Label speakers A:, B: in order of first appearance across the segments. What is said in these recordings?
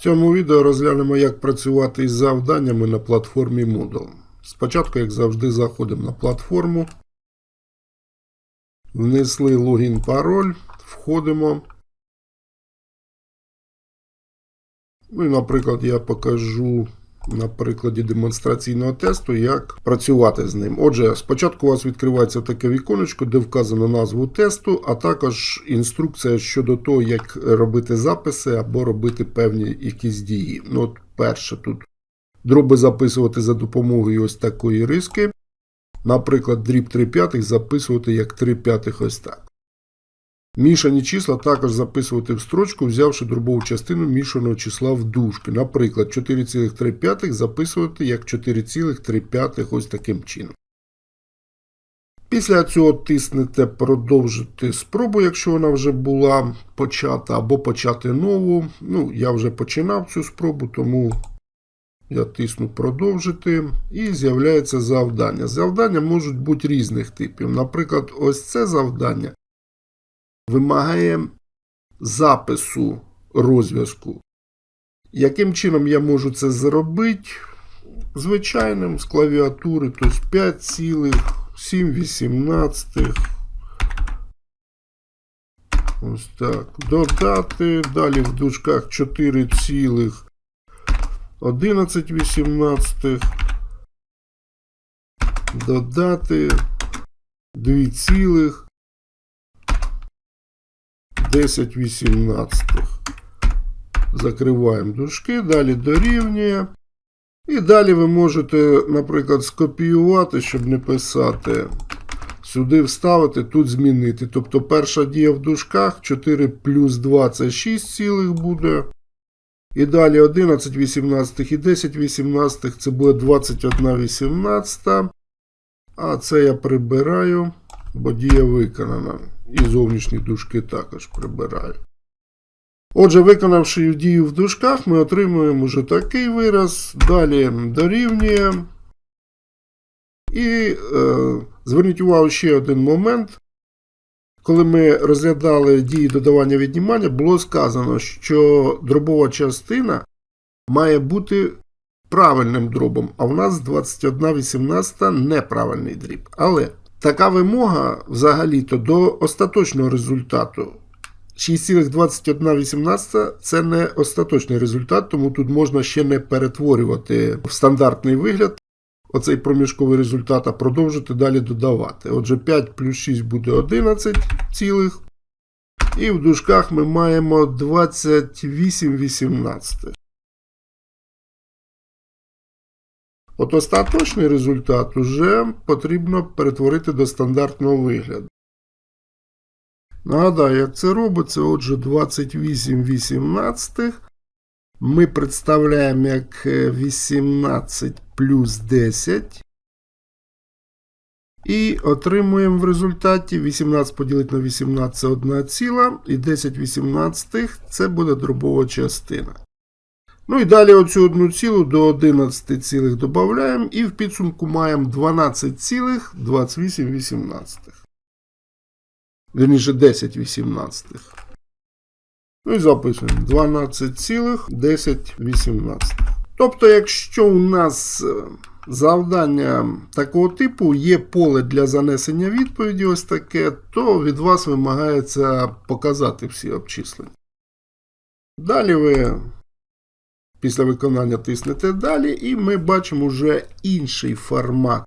A: В цьому відео розглянемо, як працювати із завданнями на платформі Moodle. Спочатку, як завжди, заходимо на платформу. Внесли логін пароль, входимо. Ну і, наприклад, я покажу на прикладі демонстраційного тесту, як працювати з ним. Отже, спочатку у вас відкривається таке віконечко, де вказано назву тесту, а також інструкція щодо того, як робити записи або робити певні якісь дії. Ну, от перше тут дроби записувати за допомогою ось такої риски. Наприклад, дріб 3 п'ятих записувати як 3 п'ятих ось так. Мішані числа також записувати в строчку, взявши дробову частину мішаного числа в дужки. Наприклад, 4,3 записувати як 4,3 ось таким чином. Після цього тиснете продовжити спробу, якщо вона вже була почата, або почати нову. Ну, я вже починав цю спробу, тому я тисну продовжити. І з'являється завдання. Завдання можуть бути різних типів. Наприклад, ось це завдання вимагає запису розв'язку. Яким чином я можу це зробити? Звичайним з клавіатури, тобто 5,718. Ось так. Додати. Далі в дужках 4,1118. Додати 2 цілих 10 18. Закриваємо дужки, далі дорівнює. І далі ви можете, наприклад, скопіювати, щоб не писати. Сюди вставити, тут змінити. Тобто перша дія в дужках 4 плюс 2 це 6 цілих буде. І далі 11 18 і 10 18 це буде 21 18. А це я прибираю, бо дія виконана. І зовнішні дужки також прибираю. Отже, виконавши дію в дужках, ми отримуємо вже такий вираз. Далі дорівнює. І е, зверніть увагу ще один момент. Коли ми розглядали дії додавання віднімання, було сказано, що дробова частина має бути правильним дробом, а в нас 21,18 неправильний дріб. Але така вимога взагалі-то до остаточного результату. 6,2118 це не остаточний результат, тому тут можна ще не перетворювати в стандартний вигляд оцей проміжковий результат, а продовжити далі додавати. Отже, 5 плюс 6 буде 11 цілих. І в дужках ми маємо 28,18. От остаточний результат уже потрібно перетворити до стандартного вигляду. Нагадаю, як це робиться. Отже, 28 18 ми представляємо як 18 плюс 10. І отримуємо в результаті 18 поділити на 18 це 1 ціла, і 10 18 це буде дробова частина. Ну і далі оцю одну цілу до 11 цілих додаємо, і в підсумку маємо 12 цілих 28 18. Вірніше 10 18. Ну і записуємо 12 цілих 10 18. Тобто, якщо у нас е, завдання такого типу є поле для занесення відповіді, ось таке, то від вас вимагається показати всі обчислення. Далі ви після виконання тиснете далі, і ми бачимо вже інший формат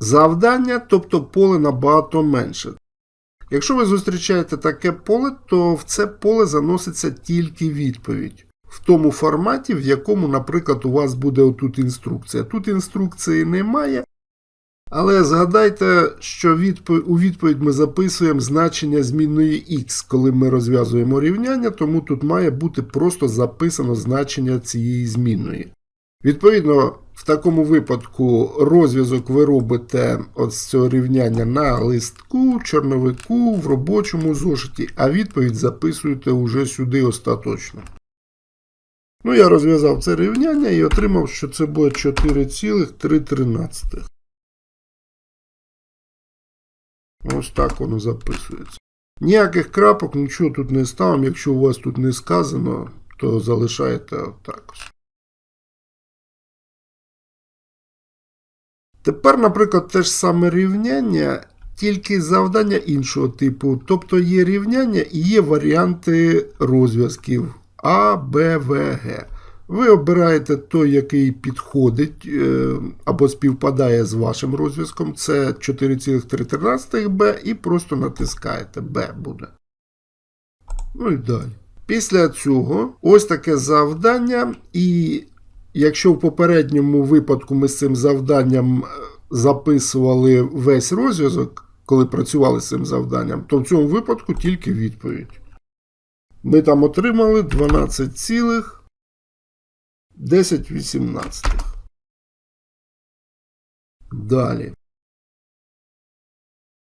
A: завдання, тобто поле набагато менше. Якщо ви зустрічаєте таке поле, то в це поле заноситься тільки відповідь. В тому форматі, в якому, наприклад, у вас буде отут інструкція. Тут інструкції немає. Але згадайте, що у відповідь ми записуємо значення змінної x, коли ми розв'язуємо рівняння, тому тут має бути просто записано значення цієї змінної. Відповідно, в такому випадку розв'язок ви робите от з цього рівняння на листку, чорновику, в робочому зошиті, а відповідь записуєте уже сюди остаточно. Ну, я розв'язав це рівняння і отримав, що це буде 4,313. Ось так воно записується. Ніяких крапок, нічого тут не ставимо, якщо у вас тут не сказано, то залишаєте отак. Тепер, наприклад, те ж саме рівняння, тільки завдання іншого типу. Тобто є рівняння і є варіанти розв'язків А, Б, В, Г. Ви обираєте той, який підходить е, або співпадає з вашим розв'язком. Це 4,3 Б, і просто натискаєте Б буде. Ну і далі. Після цього ось таке завдання, і якщо в попередньому випадку ми з цим завданням е, записували весь розв'язок, коли працювали з цим завданням, то в цьому випадку тільки відповідь. Ми там отримали 12,1018. Далі.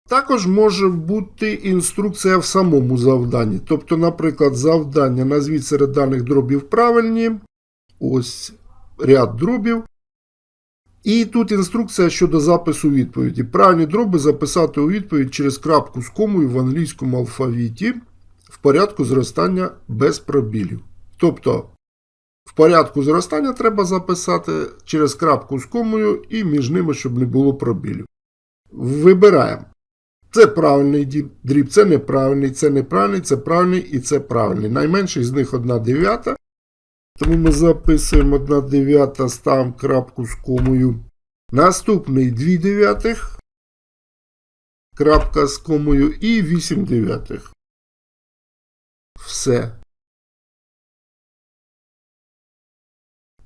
A: Також може бути інструкція в самому завданні. Тобто, наприклад, завдання назвіть серед даних дробів правильні. Ось ряд дробів. І тут інструкція щодо запису відповіді. Правильні дроби записати у відповідь через крапку з комою в англійському алфавіті в порядку зростання без пробілів. Тобто, в порядку зростання треба записати через крапку з комою і між ними, щоб не було пробілів. Вибираємо. Це правильний дріб, це неправильний, це неправильний, це правильний і це правильний. Найменший з них 1 дев'ята. Тому ми записуємо 1 дев'ята, ставимо крапку з комою. Наступний 2 дев'ятих, крапка з комою і 8 дев'ятих. Все.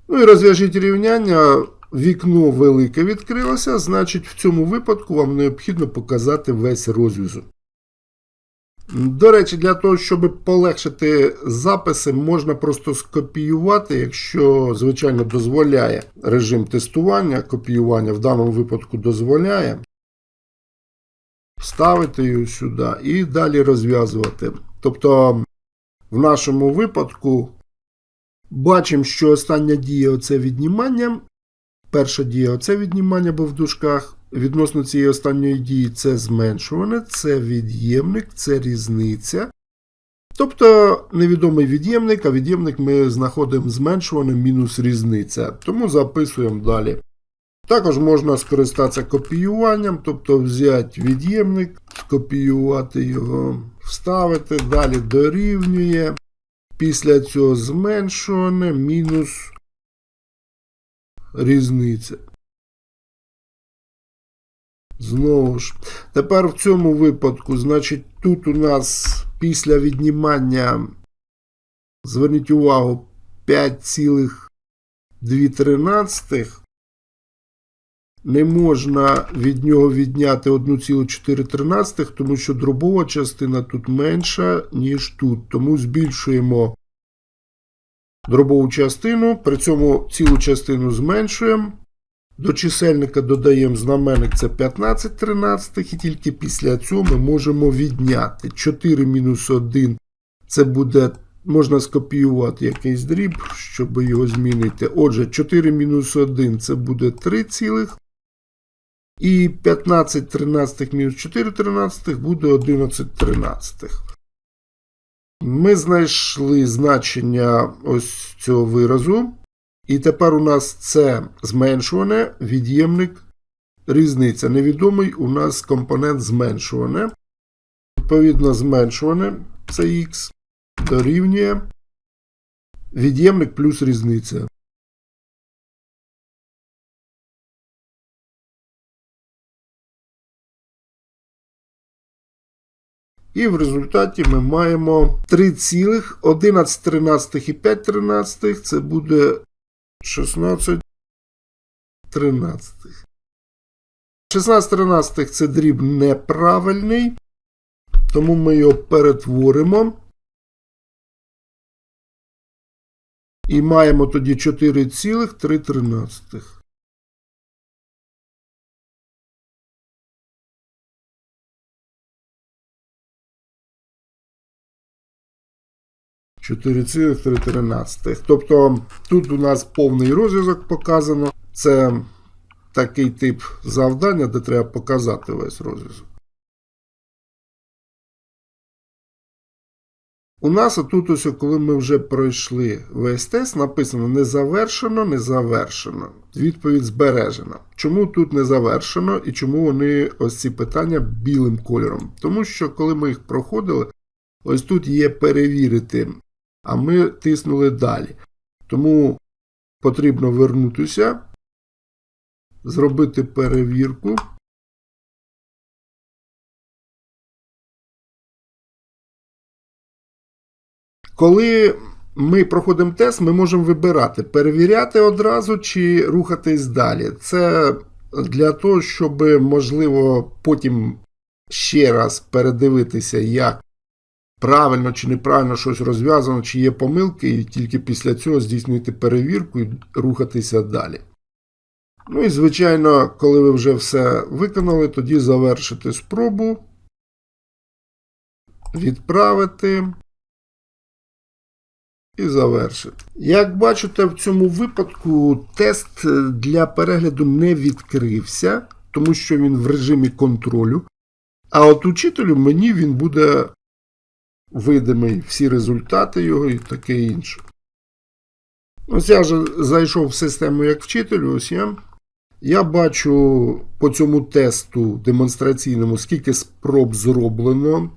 A: Ну і розв'яжіть рівняння. Вікно велике відкрилося, значить, в цьому випадку вам необхідно показати весь розв'язок. До речі, для того, щоб полегшити записи, можна просто скопіювати, якщо, звичайно, дозволяє режим тестування, копіювання в даному випадку дозволяє. Вставити його сюди і далі розв'язувати. Тобто, в нашому випадку бачимо, що остання дія оце віднімання. Перша дія оце віднімання, бо в дужках. Відносно цієї останньої дії це зменшуване, це від'ємник, це різниця. Тобто невідомий від'ємник, а від'ємник ми знаходимо зменшуваним мінус різниця. Тому записуємо далі. Також можна скористатися копіюванням, тобто взяти від'ємник, скопіювати його, вставити, далі дорівнює. Після цього зменшуване мінус різниця. Знову ж. Тепер в цьому випадку, значить, тут у нас після віднімання, зверніть увагу, 5,2. Не можна від нього відняти 1,4, тому що дробова частина тут менша, ніж тут. Тому збільшуємо дробову частину, при цьому цілу частину зменшуємо. До чисельника додаємо знаменник це 15 тринадцятих, і тільки після цього ми можемо відняти 4 мінус 1. Це буде, можна скопіювати якийсь дріб, щоб його змінити. Отже, 4 мінус 1 це буде 3 цілих. І 15 тринадцятих мінус 4 тринадцятих буде 11 тринадцятих. Ми знайшли значення ось цього виразу. І тепер у нас це зменшуване, від'ємник, різниця. Невідомий у нас компонент зменшуване. Відповідно, зменшуване це х дорівнює від'ємник плюс різниця. І в результаті ми маємо 3,11 і 5 це буде 1613. 1613 це дріб неправильний, тому ми його перетворимо. І маємо тоді 4,313. 4,313. Тобто тут у нас повний розв'язок показано. Це такий тип завдання, де треба показати весь розв'язок. У нас отут ось, коли ми вже пройшли весь тест, написано не завершено, не завершено. Відповідь збережена. Чому тут не завершено і чому вони ось ці питання білим кольором? Тому що коли ми їх проходили, ось тут є перевірити а ми тиснули далі. Тому потрібно вернутися, зробити перевірку. Коли ми проходимо тест, ми можемо вибирати, перевіряти одразу чи рухатись далі. Це для того, щоб можливо потім ще раз передивитися, як правильно чи неправильно щось розв'язано, чи є помилки, і тільки після цього здійснити перевірку і рухатися далі. Ну і, звичайно, коли ви вже все виконали, тоді завершити спробу, відправити і завершити. Як бачите, в цьому випадку тест для перегляду не відкрився, тому що він в режимі контролю. А от учителю мені він буде видимий всі результати його і таке інше. Ось я вже зайшов в систему як вчитель, ось я. Я бачу по цьому тесту демонстраційному, скільки спроб зроблено.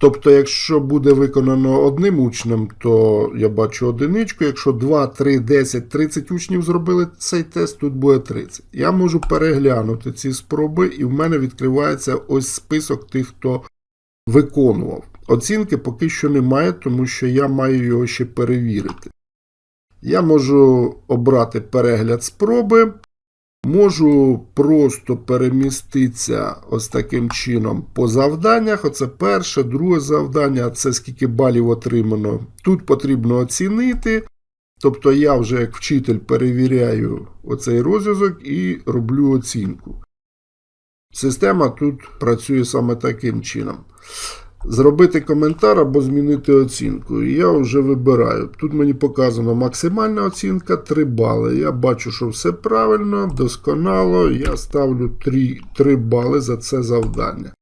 A: Тобто, якщо буде виконано одним учнем, то я бачу одиничку. Якщо 2, 3, 10, 30 учнів зробили цей тест, тут буде 30. Я можу переглянути ці спроби, і в мене відкривається ось список тих, хто виконував. Оцінки поки що немає, тому що я маю його ще перевірити. Я можу обрати перегляд спроби. Можу просто переміститися ось таким чином по завданнях. Оце перше, друге завдання, це скільки балів отримано. Тут потрібно оцінити. Тобто я вже як вчитель перевіряю оцей розв'язок і роблю оцінку. Система тут працює саме таким чином. Зробити коментар або змінити оцінку. І я вже вибираю. Тут мені показано максимальна оцінка 3 бали. Я бачу, що все правильно, досконало. Я ставлю 3, 3 бали за це завдання.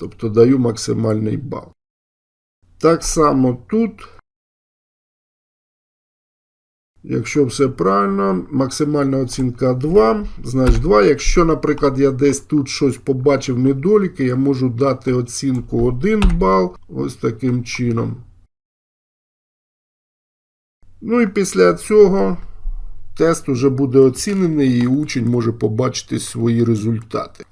A: Тобто даю максимальний бал. Так само тут. Якщо все правильно, максимальна оцінка 2, значить 2. Якщо, наприклад, я десь тут щось побачив недоліки, я можу дати оцінку 1 бал. Ось таким чином. Ну і після цього тест уже буде оцінений і учень може побачити свої результати.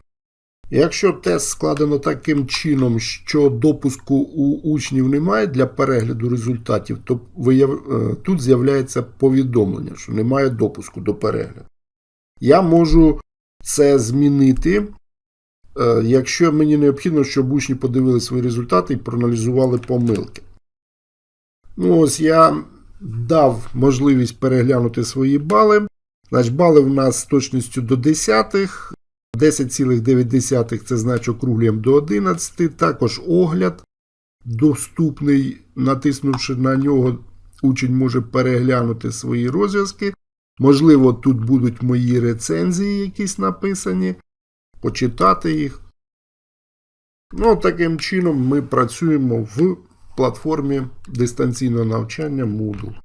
A: Якщо тест складено таким чином, що допуску у учнів немає для перегляду результатів, то вияв... тут з'являється повідомлення, що немає допуску до перегляду. Я можу це змінити, якщо мені необхідно, щоб учні подивили свої результати і проаналізували помилки. Ну, ось я дав можливість переглянути свої бали. Значить, бали в нас з точністю до десятих. 10,9 це значить округлюємо до 11. Також огляд доступний, натиснувши на нього, учень може переглянути свої розв'язки. Можливо, тут будуть мої рецензії якісь написані, почитати їх. Ну, таким чином ми працюємо в платформі дистанційного навчання Moodle.